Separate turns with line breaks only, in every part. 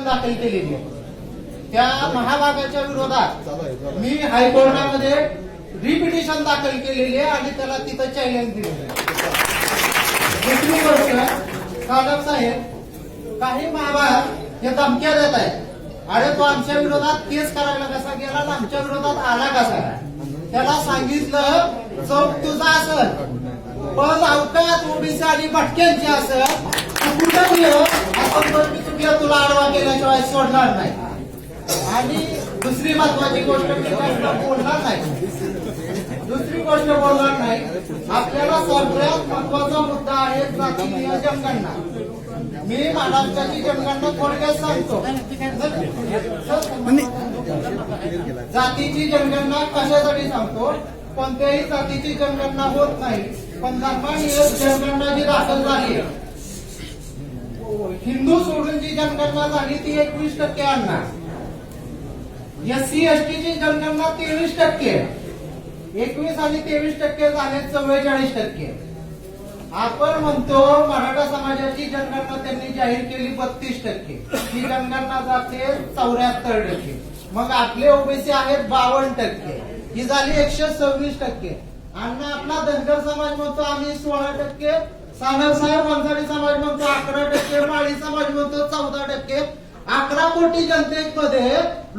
Petition दाखल केलेली आहे. त्या महाभागाच्या विरोधात मी हायकोर्टामध्ये रिपिटिशन दाखल केलेली आहे आणि त्याला तिथं चॅलेंज दिलेलं आहे. दुसरी गोष्ट साधक साहेब काही महाभाग हे धमक्या देत आहेत. अरे तो आमच्या विरोधात केस करायला कसा गेला? आमच्या विरोधात आला कसा? त्याला सांगितलं चौक तुझा असल. पण अवकात ओबीसी आणि भटक्यांची असल. कुठं गेलो? आपण मी तुला आडवा केल्याशिवाय सोडणार नाही. आणि दुसरी महत्वाची गोष्ट मी काय बोलणार नाही. दुसरी गोष्ट बोलणार नाही. आपल्याला सगळ्यात महत्त्वाचा मुद्दा आहे जातीय जनगणना. मी महाराष्ट्राची जनगणना थोडक्यात सांगतो. जातीची जनगणना कशासाठी सांगतो? कोणत्याही जातीची जनगणना होत नाही पण धर्मानीय जनगणना जी दाखल झाली हिंदू सोडून जनगणना झाली ती एकवीस टक्के आणणार. एससी एसटीची जनगणना तेवीस टक्के. एकवीस आणि तेवीस टक्के झाले चव्वेचाळीस टक्के. आपण म्हणतो मराठा समाजाची जनगणना त्यांनी जाहीर केली बत्तीस टक्के. ही जनगणना जाते चौऱ्याहत्तर टक्के. मग आपले ओबीसी आहेत बावन्न टक्के. ही झाली एकशे सव्वीस टक्के. आणि आपला धनगर समाज म्हणतो आम्ही सोळा टक्के. सानप साहेब वंजारी समाज म्हणतो अकरा टक्के माळी समाज म्हणतो चौदा टक्के अकरा कोटी जनतेमध्ये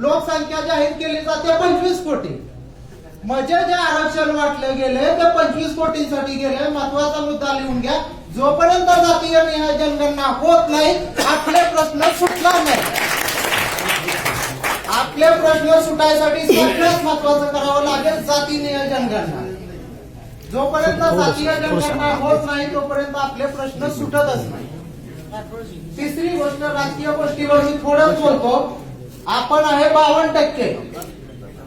लोकसंख्या जाहीर केली जाते पंचवीस कोटी. म्हणजे जे आरक्षण वाटले गेले ते पंचवीस कोटींसाठी गेले. महत्त्वाचा मुद्दा लिहून घ्या. जोपर्यंत जातीय निहाय जनगणना होत नाही आपले प्रश्न सुटणार नाही. आपले प्रश्न सुटायसाठी सगळ्यात महत्वाचं करावं लागेल जाती जनगणना. जोपर्यंत जातीय जनगणना होत नाही तोपर्यंत आपले प्रश्न सुटतच नाही. तिसरी गोष्ट राजकीय गोष्टीवर मी थोडंच बोलतो. आपण आहे बावन्न टक्के.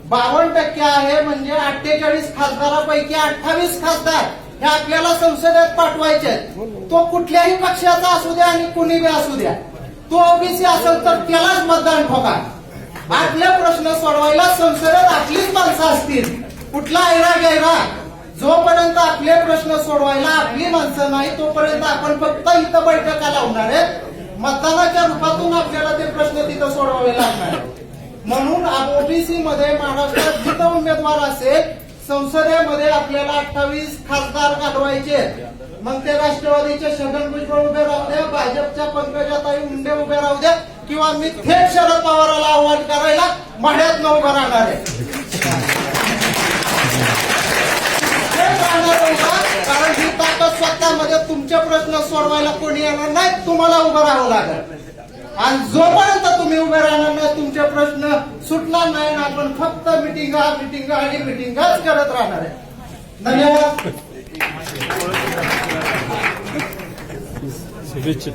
बावन्न टक्के आहे म्हणजे अठ्ठेचाळीस खासदारापैकी अठ्ठावीस खासदार हे आपल्याला संसदेत पाठवायचे आहेत. तो कुठल्याही पक्षाचा असू द्या आणि कुणी बी असू द्या. तो ओबीसी असेल तर त्यालाच मतदान ठोका. आपले प्रश्न सोडवायला संसदेत आपलीच माणसं असतील. कुठला ऐरा गैरा प्रश्न सोडवायला आपली माणसं नाही तोपर्यंत आपण फक्त इथं बैठका लावणार आहेत. मतदानाच्या रूपातून आपल्याला ते प्रश्न तिथं सोडवावे लागणार म्हणून ओबीसी मध्ये महाराष्ट्रात जिथं उमेदवार असेल संसदेमध्ये आपल्याला अठ्ठावीस खासदार घालवायचे मग ते राष्ट्रवादीचे छगन भुजबळ उभे राहू द्या भाजपच्या पंकजाताई मुंडे उभे राहू द्या किंवा मी थेट शरद पवाराला आव्हान करायला माढ्यात न उभं राहणार आहे. राहणार उभा, कारण ही ताकद स्वतःमध्ये तुमचे प्रश्न सोडवायला कोणी येणार नाही तुम्हाला उभं राहावं लागेल आणि जोपर्यंत तुम्ही उभे राहणार नाही तुमचे प्रश्न सुटणार नाही ना आपण फक्त मिटिंग मिटिंग आणि मिटिंगच करत राहणार आहे धन्यवाद
शुभेच्छा